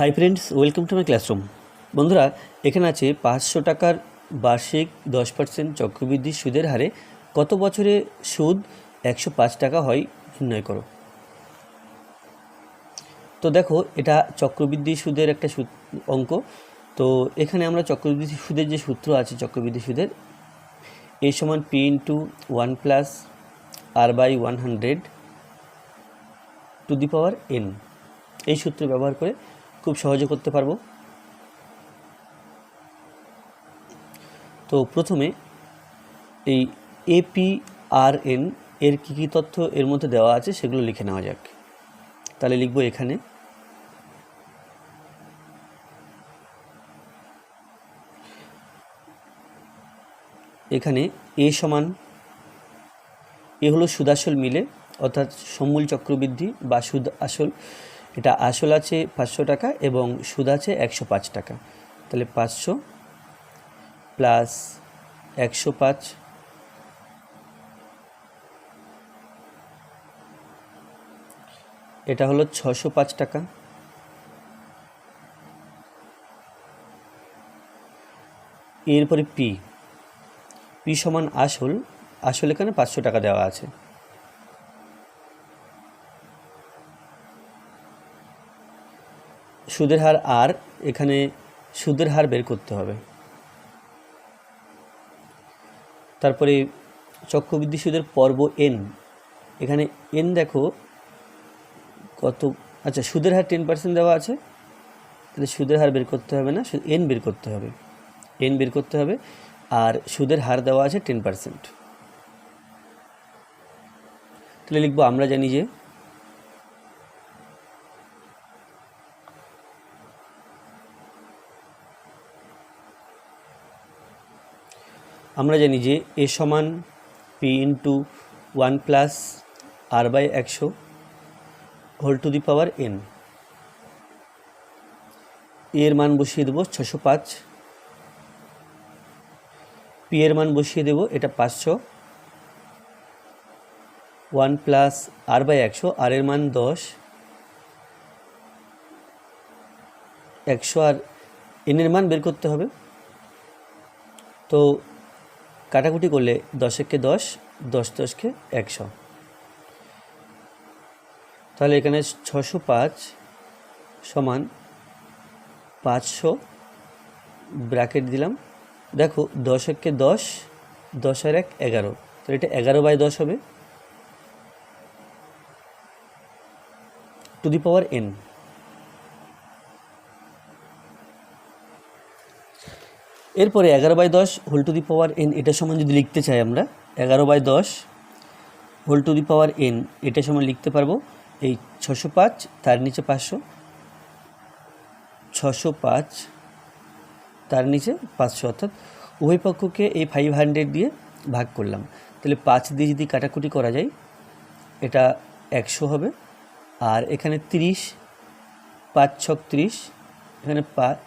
Hi friends welcome to my classroom বন্ধুরা, এখানে আছে পাঁচশো টাকার বার্ষিক দশ পার্সেন্ট চক্রবৃদ্ধি সুদের হারে কত বছরে সুদ একশো পাঁচ টাকা হয় নির্ণয় করো। তো দেখো, এটা চক্রবৃদ্ধি সুদের একটা অঙ্ক। তো এখানে আমরা চক্রবৃদ্ধি সুদের যে সূত্র আছে, চক্রবৃদ্ধি সুদের এ সমান P into one plus R by one hundred to the power N এই সূত্র ব্যবহার করে খুব সহজে করতে পারব। তো প্রথমে এই এপিআরএন এর কী কী তথ্য এর মধ্যে দেওয়া আছে সেগুলো লিখে নেওয়া যাক। তাহলে লিখব এখানে। এখানে এ সমান, এ হলো সুদাসল মিলে, অর্থাৎ সমূল চক্রবৃদ্ধি বা সুদ আসল এটা আসল আছে পাঁচশো টাকা এবং সুদ আছে একশো পাঁচ টাকা। তাহলে পাঁচশো প্লাস একশো পাঁচ এটা হলো ছশো পাঁচ টাকা। এরপরে পি পি সমান আসল আসল এখানে পাঁচশো টাকা দেওয়া আছে। সুদের হার আর এখানে সুদের হার বের করতে হবে। তারপরে চক্রবৃদ্ধি সুদের পর্ব এন এখানে এন দেখো কত আচ্ছা সুদের হার টেন পার্সেন্ট দেওয়া আছে, তাহলে সুদের হার বের করতে হবে না এন বের করতে হবে। এন বের করতে হবে, আর সুদের হার দেওয়া আছে টেন পার্সেন্ট তাহলে লিখব, আমরা জানি যে আমরা জানি যে এ সমান P into one plus R by একশো whole to the power N. এর মান বসিয়ে দেবো ছশো পাঁচ। পি এর মান বসিয়ে দেবো এটা পাঁচশো। ওয়ান প্লাস আর বাই একশো, আর এর মান দশ। একশো আর এনের মান বের করতে হবে। তো কাটাকুটি করলে দশেককে দশ দশ দশকে একশো। তাহলে এখানে ছশো পাঁচ সমান পাঁচশো ব্র্যাকেট দিলাম। দেখো দশ এককে দশ দশ আর এক, এগারো। তাহলে এটা এগারো বাই দশ হবে। To the power N. এরপরে এগারো বাই দশ whole to the power N এটা সমান যদি লিখতে চাই আমরা, এগারো বাই দশ whole to the power N এটা সমান লিখতে পারব এই ছশো পাঁচ, তার নিচে পাঁচশো, ছশো পাঁচ, তার নিচে পাঁচশো, অর্থাৎ উভয় পক্ষকে এই ফাইভ হান্ড্রেড দিয়ে ভাগ করলাম। তাহলে পাঁচ দিয়ে যদি কাটাকুটি করা যায়, এটা একশো হবে। আর এখানে তিরিশ, পাঁচ ছক ত্রিশ, এখানে পাঁচ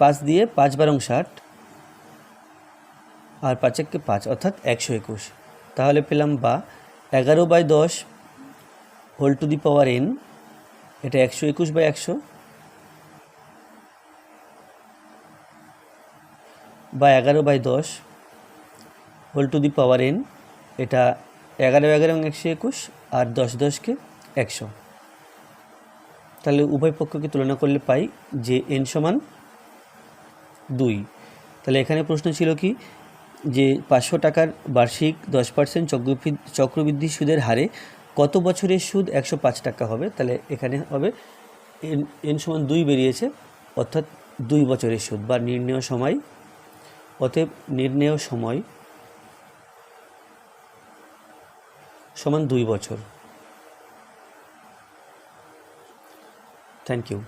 পাঁচ দিয়ে পাঁচ বারং ষাট আর পাঁচ এককে পাঁচ, অর্থাৎ একশো একুশ। তাহলে পেলাম বা এগারো বাই দশ whole to the power N, এটা একশো একুশ বাই একশো বা এগারো বাই দশ whole to the power N, এটা এগারো এগারো একশো একুশ আর দশ দশকে একশো। তাহলে উভয় পক্ষকে তুলনা করলে পাই যে এন সমান দুই। তাহলে এখানে প্রশ্ন ছিল কি? যে পাঁচশো টাকার বার্ষিক দশ পার্সেন্ট চক্রবৃদ্ধি চক্রবৃদ্ধি সুদের হারে কত বছরের সুদ একশো পাঁচ টাকা হবে? তাহলে এখানে হবে এন এন সমান দুই বেরিয়েছে, অর্থাৎ দুই বছরের সুদ বা নির্ণয় সময়। অতএব নির্ণেয় সময় সমান দুই বছর। Thank you